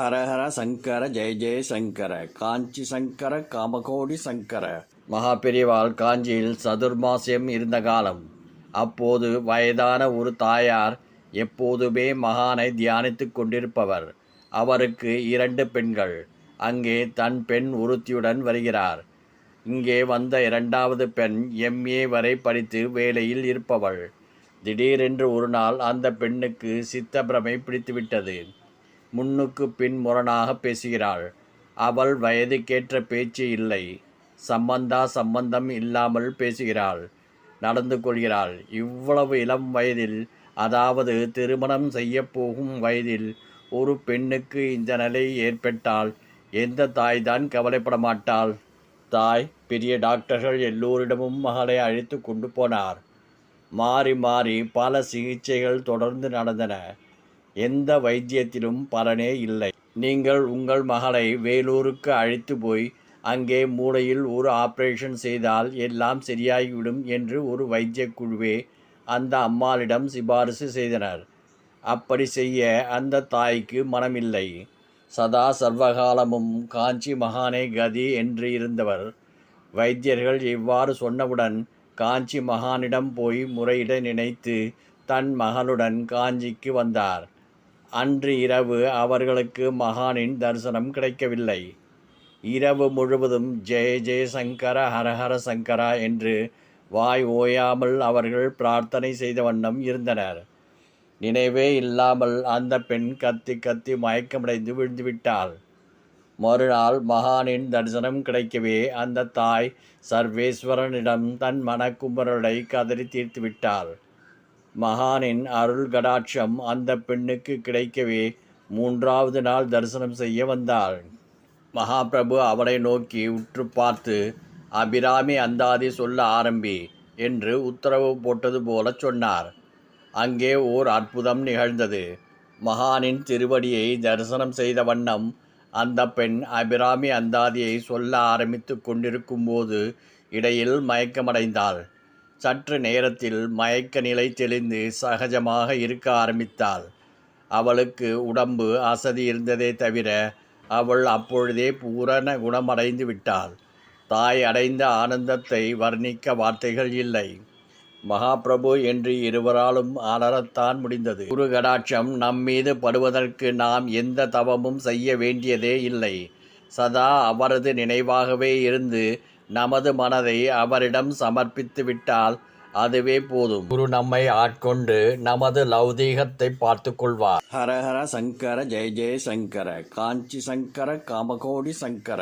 ஹரஹர சங்கர ஜெய ஜெய சங்கர காஞ்சி சங்கர காமகோடி சங்கர. மகாபெரிவாள் காஞ்சியில் சதுர்மாசியம் இருந்த காலம். அப்போது வயதான ஒரு தாயார் எப்போதுமே மகானை தியானித்துக் கொண்டிருப்பவர். அவருக்கு இரண்டு பெண்கள். அங்கே தன் பெண் ஒருத்தியுடன் வருகிறார். இங்கே வந்த இரண்டாவது பெண் எம்ஏ வரை படித்து வேலையில் இருப்பவள். திடீரென்று ஒரு நாள் அந்த பெண்ணுக்கு சித்தபிரமை பிடித்துவிட்டது. முன்னுக்கு பின் முரணாக பேசுகிறாள். அவள் வயதுக்கேற்ற பேச்சு இல்லை. சம்பந்தா சம்பந்தம் இல்லாமல் பேசுகிறாள். நடந்து கொள்கிறாள். இவ்வளவு இளம் வயதில் அதாவது திருமணம் செய்யப்போகும் வயதில் ஒரு பெண்ணுக்கு இந்த நிலை ஏற்பட்டால் எந்த தாய்தான் கவலைப்பட மாட்டாள்? தாய் பெரிய டாக்டர்கள் எல்லோரிடமும் மகளை அழைத்து கொண்டு போனார். மாறி மாறி பல சிகிச்சைகள் தொடர்ந்து நடந்தன. எந்த வைத்தியத்திலும் பலனே இல்லை. நீங்கள் உங்கள் மகளை வேலூருக்கு அழைத்து போய் அங்கே மூளையில் ஒரு ஆபரேஷன் செய்தால் எல்லாம் சரியாகிவிடும் என்று ஒரு வைத்திய குழுவே அந்த அம்மாளிடம் சிபாரிசு செய்தனர். அப்படி செய்ய அந்த தாய்க்கு மனமில்லை. சதா சர்வகாலமும் காஞ்சி மகானே கதி என்று இருந்தவர். வைத்தியர்கள் இவ்வாறு சொன்னவுடன் காஞ்சி மகானிடம் போய் முறையிட நினைத்து தன் மகளுடன் காஞ்சிக்கு வந்தார். அன்று இரவு அவர்களுக்கு மகானின் தரிசனம் கிடைக்கவில்லை. இரவு முழுவதும் ஜெய ஜெய சங்கர ஹரஹர சங்கரா என்று வாய் ஓயாமல் அவர்கள் பிரார்த்தனை செய்த வண்ணம் இருந்தனர். நினைவே இல்லாமல் அந்த பெண் கத்தி கத்தி மயக்கமடைந்து விழுந்துவிட்டாள் மறுநாள் மகானின் தரிசனம் கிடைக்கவே அந்த தாய் சர்வேஸ்வரனிடம் தன் மனக்குமரலை கதறி தீர்த்து விட்டாள். மகானின் அருள் கடாட்சம் அந்த பெண்ணுக்கு கிடைக்கவே மூன்றாவது நாள் தரிசனம் செய்ய வந்தாள். மகாபிரபு அவளை நோக்கி உற்று பார்த்து அபிராமி அந்தாதி சொல்ல ஆரம்பி என்று உத்தரவு போட்டது போல சொன்னார். அங்கே ஓர் அற்புதம் நிகழ்ந்தது. மகானின் திருவடியை தரிசனம் செய்த வண்ணம் அந்த பெண் அபிராமி அந்தாதியை சொல்ல ஆரம்பித்து கொண்டிருக்கும்போது இடையில் மயக்கமடைந்தாள். சற்று நேரத்தில் மயக்க நிலை தெளிந்து சகஜமாக இருக்க ஆரம்பித்தாள். அவளுக்கு உடம்பு அசதி இருந்ததே தவிர அவள் அப்பொழுதே பூரண குணமடைந்து விட்டாள். தாய் அடைந்த ஆனந்தத்தை வர்ணிக்க வார்த்தைகள் இல்லை. மகாபிரபு என்று இருவராலும் அலறத்தான் முடிந்தது. குரு கடாட்சம் நம்மீது படுவதற்கு நாம் எந்த தவமும் செய்ய வேண்டியதே இல்லை. சதா அவரது நினைவாகவே இருந்து நமது மனதை அவரிடம் சமர்ப்பித்து விட்டால் அதுவே போதும். குரு நம்மை ஆட்கொண்டு நமது லௌதீகத்தை பார்த்து கொள்வார் ஹரஹர சங்கர ஜெய ஜெய சங்கர காஞ்சி சங்கர காமகோடி சங்கர.